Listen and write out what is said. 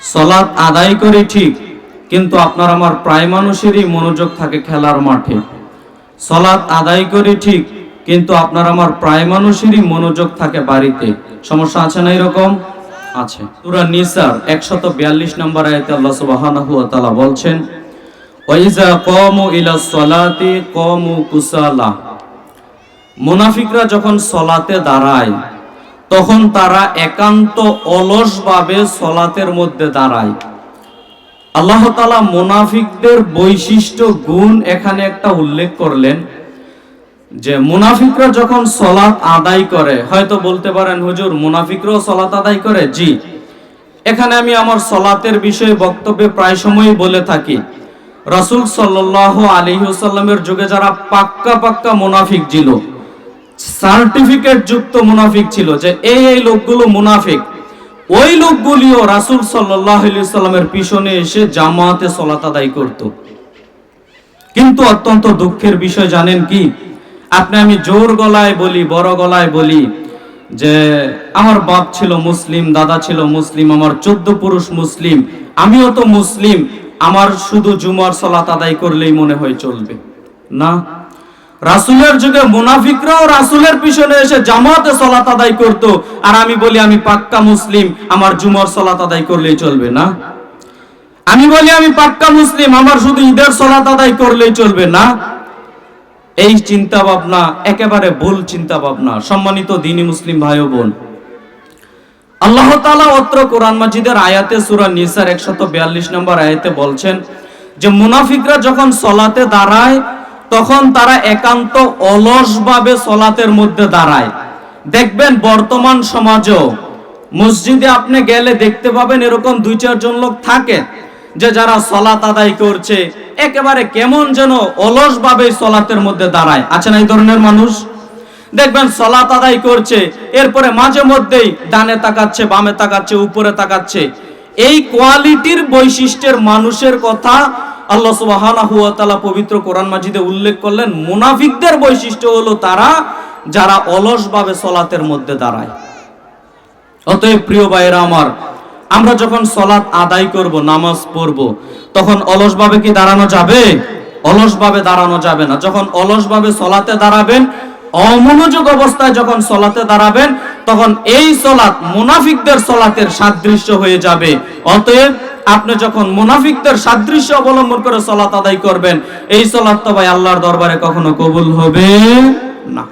সলাৎ আদায় করি ঠিক, কিন্তু আপনার আমার প্রায় মানুষেরই মনোযোগ থাকে খেলার মাঠে। সলাৎ আদায় করি ঠিক, কিন্তু আপনার আমার প্রায় মানুষেরই মনোযোগ থাকে বাড়িতে। সমস্যা আছে না এরকম? আছে। সূরা নিসার 142 নম্বর আয়াতে আল্লাহ সুবহানাহু বলছেন ওয়াইজা কুসালা। মুনাফিকরা যখন সলাতে দাঁড়ায় তখন তারা একান্ত অলসভাবে সলাতের মধ্যে দাঁড়ায়। আল্লাহ তালা মুনাফিকদের বৈশিষ্ট্য, গুণ এখানে একটা উল্লেখ করলেন যে, মুনাফিকরা যখন সলাত আদায় করে, হয়তো বলতে পারেন, হুজুর, মুনাফিকরাও সলাত আদায় করে? জি। এখানে আমি আমার সলাতের বিষয়ে বক্তব্যে প্রায় সময়ই বলে থাকি। রাসূল সাল্লাল্লাহু আলাইহি যুগে যারা পাক্কা পাক্কা মুনাফিক ছিল সার্টিফিকেট যুক্ত মুনাফিক ছিল যে এই এই লোকগুলো মুনাফিক। ওই লোকগুলিও রাসূল সাল্লামের পিছনে এসে জামাতে সলাত আদায় করত। কিন্তু অত্যন্ত দুঃখের বিষয় জানেন কি? আপনি আমি জোর গলায় বলি, বড় গলায় বলি যে আমার বাপ ছিল মুসলিম, দাদা ছিল মুসলিম, আমার চোদ্দ পুরুষ মুসলিম, আমিও তো মুসলিম, আমার শুধু জুমার সলাত আদায় করলেই মনে হয় চলবে। না? রাসুলের যুগে মুনাফিকরাও রাসুলের পিছনে এসে জামাতে সলাত আদায় করত। আর আমি বলি, আমি পাক্কা মুসলিম, আমার জুমার সলাত আদায় করলেই চলবে না? আমি বলি, আমি পাক্কা মুসলিম, আমার শুধু ঈদের সলাত আদায় করলেই চলবে না? এই চিন্তা ভাবনা একেবারে ভুল চিন্তা ভাবনা সম্মানিত দিনী মুসলিম ভাই ও বোন। আল্লাহ তাআলা অত্র কোরআন মাজিদের আয়াতে সূরা নিসার 142 নম্বর আয়াতে বলছেন যে, মুনাফিকরা যখন সলাতে দাঁড়ায় তখন তারা একান্ত অলসভাবে সলাতের মধ্যে দাঁড়ায়। দেখবেন বর্তমান সমাজেও মসজিদে আপনি গেলে দেখতে পাবেন এরকম দুই, চারজন লোক থাকে যে যারা সলাত আদায় করছে। একেবারে কেমন যেন অলসভাবে সলাতের মধ্যে দাঁড়ায়। আছে না এই ধরনের মানুষ? দেখবেন সলাত আদায় করছে, এরপরে মাঝে মধ্যেই ডানে তাকাচ্ছে, বামে তাকাচ্ছে, উপরে তাকাচ্ছে। এই কোয়ালিটির বৈশিষ্ট্যের মানুষের কথা আল্লাহ তাআলা পবিত্র কোরআন মাজিদে উল্লেখ করলেন, মুনাফিকদের বৈশিষ্ট্য হলো তারা যারা অলসভাবে সলাতের মধ্যে দাঁড়ায়। অতএব প্রিয় ভাইয়েরা আমার, আমরা যখন সলাৎ আদায় করব, নামাজ পড়ব, তখন অলসভাবে কি দাঁড়ানো যাবে? অলসভাবে দাঁড়ানো যাবে না। যখন অলসভাবে সলাতে দাঁড়াবেন, অমনোযোগ অবস্থায় যখন সলাতে দাঁড়াবেন, তখন এই সলাৎ মুনাফিকদের সলাতের সাদৃশ্য হয়ে যাবে। অতএব আপনি যখন মুনাফিকদের সাদৃশ্য অবলম্বন করে সলাত আদায় করবেন, এই সলাত তো ভাই আল্লাহর দরবারে কখনো কবুল হবে না।